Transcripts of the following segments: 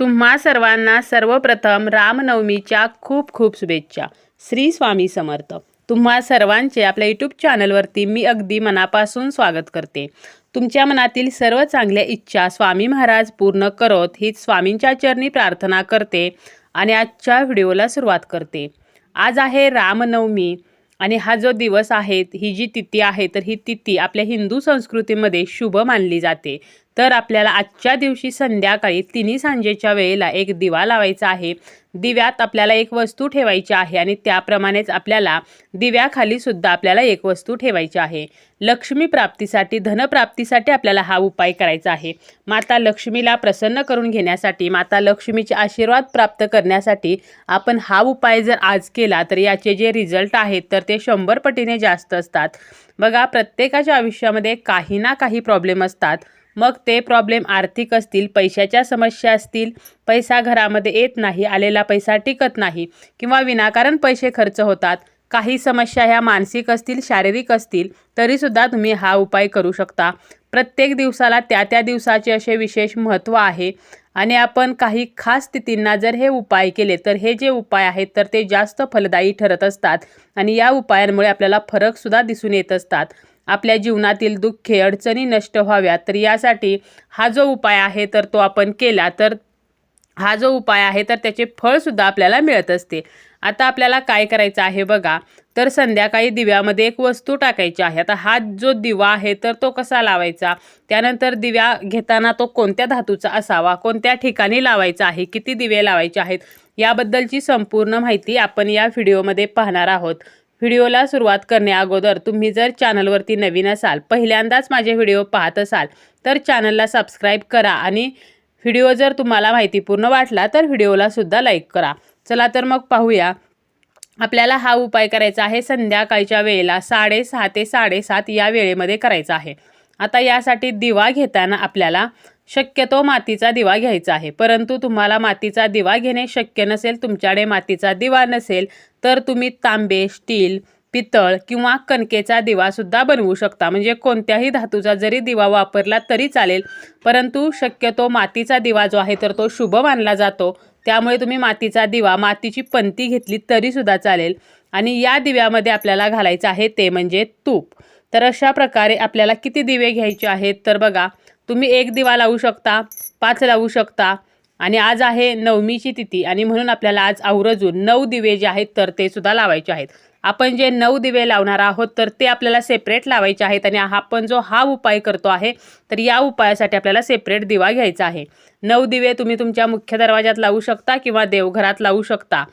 तुम्हा सर्वांना सर्वप्रथम रामनवमीच्या खूप खूप शुभेच्छा. श्री स्वामी समर्थ. तुम्हा सर्वांचे आपल्या यूट्यूब चॅनलवरती मी अगदी मनापासून स्वागत करते. तुमच्या मनातील सर्व चांगल्या इच्छा स्वामी महाराज पूर्ण करत हीच स्वामींच्या चरणी प्रार्थना करते आणि आजच्या व्हिडिओला सुरुवात करते. आज आहे रामनवमी आणि हा जो दिवस आहे ही जी तिथी आहे तर ही तिथी आपल्या हिंदू संस्कृतीमध्ये शुभ मानली जाते. तर आपल्याला आजच्या दिवशी संध्याकाळी तिन्ही सांजेच्या वेळेला एक दिवा लावायचा आहे. दिव्यात आपल्याला एक वस्तू ठेवायची आहे आणि त्याप्रमाणेच आपल्याला दिव्याखाली सुद्धा आपल्याला एक वस्तू ठेवायची आहे. लक्ष्मी प्राप्तीसाठी धनप्राप्तीसाठी आपल्याला हा उपाय करायचा आहे. माता लक्ष्मीला प्रसन्न करून घेण्यासाठी माता लक्ष्मीचे आशीर्वाद प्राप्त करण्यासाठी आपण हा उपाय जर आज केला तर याचे जे रिझल्ट आहेत तर ते शंभर पटीने जास्त असतात. बघा प्रत्येकाच्या आयुष्यामध्ये काही ना काही प्रॉब्लेम असतात. मग ते प्रॉब्लेम आर्थिक असतील पैशाच्या समस्या असतील पैसा घरामध्ये येत नाही आलेला पैसा टिकत नाही किंवा विनाकारण पैसे खर्च होतात. काही समस्या ह्या मानसिक असतील शारीरिक असतील तरीसुद्धा तुम्ही हा उपाय करू शकता. प्रत्येक दिवसाला त्या त्या दिवसाचे असे विशेष महत्त्व आहे. आणि आपण काही खास स्थितींना जर हे उपाय केले तर हे जे उपाय आहेत तर ते जास्त फलदायी ठरत असतात. आणि या उपायांमुळे आपल्याला फरकसुद्धा दिसून येत असतात. आपल्या जीवनातील दुःखे अडचणी नष्ट व्हाव्यात. तर यासाठी हा जो उपाय आहे तर तो आपण केला तर हा जो उपाय आहे तर त्याचे फळसुद्धा आपल्याला मिळत असते. आता आपल्याला काय करायचं आहे बघा. तर संध्याकाळी दिव्यामध्ये एक वस्तू टाकायची आहे. आता हा जो दिवा आहे तर तो कसा लावायचा? त्यानंतर दिव्या घेताना तो कोणत्या धातूचा असावा? कोणत्या ठिकाणी लावायचा आहे? किती दिवे लावायचे आहेत? याबद्दलची संपूर्ण माहिती आपण या व्हिडिओमध्ये पाहणार आहोत. व्हिडिओला सुरुवात करण्याअगोदर तुम्ही जर चॅनलवरती नवीन असाल पहिल्यांदाच माझे व्हिडिओ पाहत असाल तर चॅनलला सबस्क्राईब करा आणि व्हिडिओ जर तुम्हाला माहितीपूर्ण वाटला तर व्हिडिओला सुद्धा लाईक करा. चला तर मग पाहूया. आपल्याला हा उपाय करायचा आहे संध्याकाळच्या वेळेला साडेसहा ते साडेसात या वेळेमध्ये करायचा आहे. आता यासाठी दिवा घेताना आपल्याला शक्यतो मातीचा दिवा घ्यायचा आहे. परंतु तुम्हाला मातीचा दिवा घेणे शक्य नसेल तुमच्याकडे मातीचा दिवा नसेल तर तुम्ही तांबे स्टील पितळ किंवा कणकेचा दिवासुद्धा बनवू शकता. म्हणजे कोणत्याही धातूचा जरी दिवा वापरला तरी चालेल परंतु शक्यतो मातीचा दिवा जो आहे तर तो शुभ मानला जातो. त्यामुळे तुम्ही मातीचा दिवा मातीची पंती घेतली तरीसुद्धा चालेल. आणि या दिव्यामध्ये आपल्याला घालायचं आहे ते म्हणजे तूप. तर अशा प्रकारे आपल्याला किती दिवे घ्यायचे आहेत तर बघा तुम्ही एक दिवा लावू शकता पाच लावू शकता. आणि आज आहे नवमीची तिथी आणि म्हणून आपल्याला आज आवर्जून नऊ दिवे जे आहेत तर ते सुद्धा लावायचे आहेत. आपण जे नऊ दिवे लावणार आहोत तर ते आपल्याला सेपरेट लावायचे आहेत आणि आपण जो हा उपाय करतो आहे तर या उपायासाठी आपल्याला सेपरेट दिवा घ्यायचा आहे. नऊ दिवे तुम्ही तुमच्या मुख्य दरवाजात लावू शकता किंवा देवघरात लावू शकता.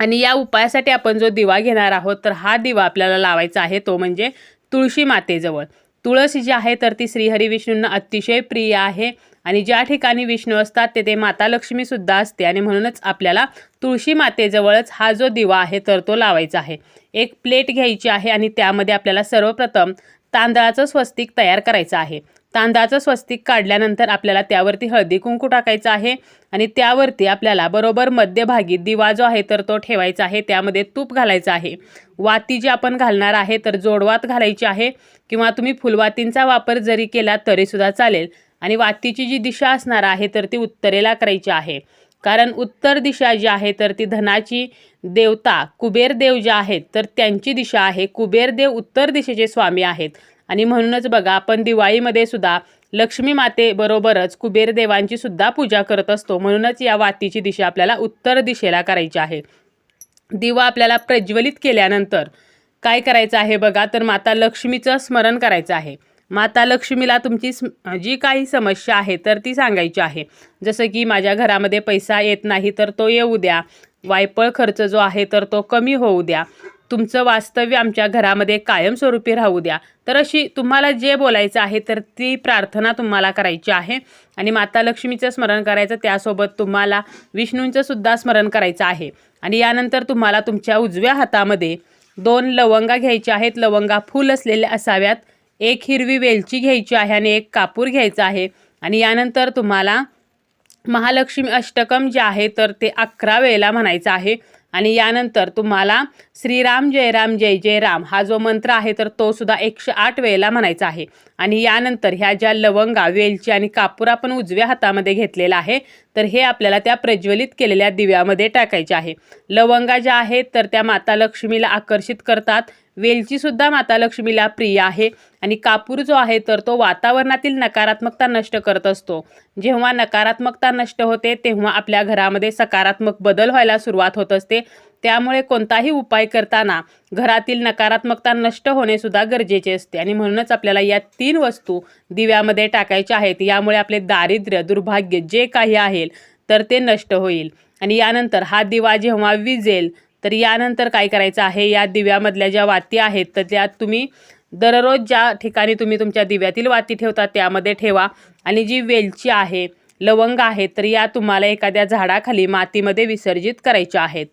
आणि या उपायासाठी आपण जो दिवा घेणार आहोत तर हा दिवा आपल्याला लावायचा आहे तो म्हणजे तुळशी मातेजवळ. तुळस जी आहे तर ती श्रीहरी विष्णूंना अतिशय प्रिय आहे. आणि ज्या ठिकाणी विष्णू असतात तेथे माता लक्ष्मीसुद्धा असते. आणि म्हणूनच आपल्याला तुळशी मातेजवळच हा जो दिवा आहे तर तो लावायचा आहे. एक प्लेट घ्यायची आहे आणि त्यामध्ये आपल्याला सर्वप्रथम तांदळाचं स्वस्तिक तयार करायचं आहे. तांदळाचं स्वस्तिक काढल्यानंतर आपल्याला त्यावरती हळदी कुंकू टाकायचं आहे आणि त्यावरती आपल्याला बरोबर मध्यभागी दिवा जो आहे तर तो ठेवायचा आहे. त्यामध्ये तूप घालायचं आहे. वाती जी आपण घालणार आहे तर जोडवात घालायची आहे किंवा तुम्ही फुलवातींचा वापर जरी केला तरीसुद्धा चालेल. आणि वातीची जी दिशा असणार आहे तर ती उत्तरेला करायची आहे. कारण उत्तर दिशा जी आहे तर ती धनाची देवता कुबेरदेव जे आहेत तर त्यांची दिशा आहे. कुबेरदेव उत्तर दिशेचे स्वामी आहेत. आणि म्हणूनच बघा आपण दिवाळीमध्ये सुद्धा लक्ष्मी मातेबरोबरच कुबेर देवांची सुद्धा पूजा करत असतो. म्हणूनच या वातीची दिशा आपल्याला उत्तर दिशेला करायची आहे. दिवा आपल्याला प्रज्वलित केल्यानंतर काय करायचं आहे बघा तर माता लक्ष्मीचं स्मरण करायचं आहे. माता लक्ष्मीला तुमची स्म जी काही समस्या आहे तर ती सांगायची आहे. जसं की माझ्या घरामध्ये पैसा येत नाही तर तो येऊ द्या. वायपळ खर्च जो आहे तर तो कमी होऊ द्या. तुमचं वास्तव्य आमच्या घरामध्ये कायमस्वरूपी राहू द्या. तर अशी तुम्हाला जे बोलायचं आहे तर ती प्रार्थना तुम्हाला करायची आहे. आणि माता लक्ष्मीचं स्मरण करायचं त्यासोबत तुम्हाला विष्णूंचं सुद्धा स्मरण करायचं आहे. आणि यानंतर तुम्हाला तुमच्या उजव्या हातामध्ये दोन लवंगा घ्यायच्या आहेत. लवंगा फुल असलेल्या असाव्यात एक हिरवी वेलची घ्यायची आहे आणि एक कापूर घ्यायचा आहे. आणि यानंतर तुम्हाला महालक्ष्मी अष्टकम जे आहे तर ते अकरा वेळेला म्हणायचं आहे. आणि यानंतर तुम्हाला श्रीराम जय राम जय जय राम हा जो मंत्र आहे तर तो सुद्धा एकशे आठ वेळेला म्हणायचा आहे. आणि यानंतर ह्या ज्या लवंगा वेलची आणि कापूर आपण उजव्या हातामध्ये घेतलेला आहे तर हे आपल्याला त्या प्रज्वलित केलेल्या दिव्यामध्ये टाकायचे आहे. लवंगा ज्या आहेत तर त्या माता लक्ष्मीला आकर्षित करतात वेलचीसुद्धा माता लक्ष्मीला प्रिय आहे आणि कापूर जो आहे तर तो वातावरणातील नकारात्मकता नष्ट करत असतो. जेव्हा नकारात्मकता नष्ट होते तेव्हा आपल्या घरामध्ये सकारात्मक बदल व्हायला सुरुवात होत असते. त्यामुळे कोणताही उपाय करताना घरातील नकारात्मकता नष्ट होणे सुद्धा गरजेचे असते. आणि म्हणूनच आपल्याला या तीन वस्तू दिव्यामध्ये टाकायच्या आहेत. यामुळे आपले दारिद्र्य दुर्भाग्य जे काही आहे तर ते नष्ट होईल. आणि यानंतर हा दिवा जेव्हा विजेल तर यानंतर काय करायचं आहे? या दिव्यामधल्या ज्या वाती आहेत तर त्यात तुम्ही दररोज ज्या ठिकाणी तुम्ही तुमच्या दिव्यातील वाती ठेवता त्यामध्ये ठेवा. आणि जी वेलची आहे लवंग आहे तर या तुम्हाला एखाद्या झाडाखाली मातीमध्ये विसर्जित करायच्या आहेत.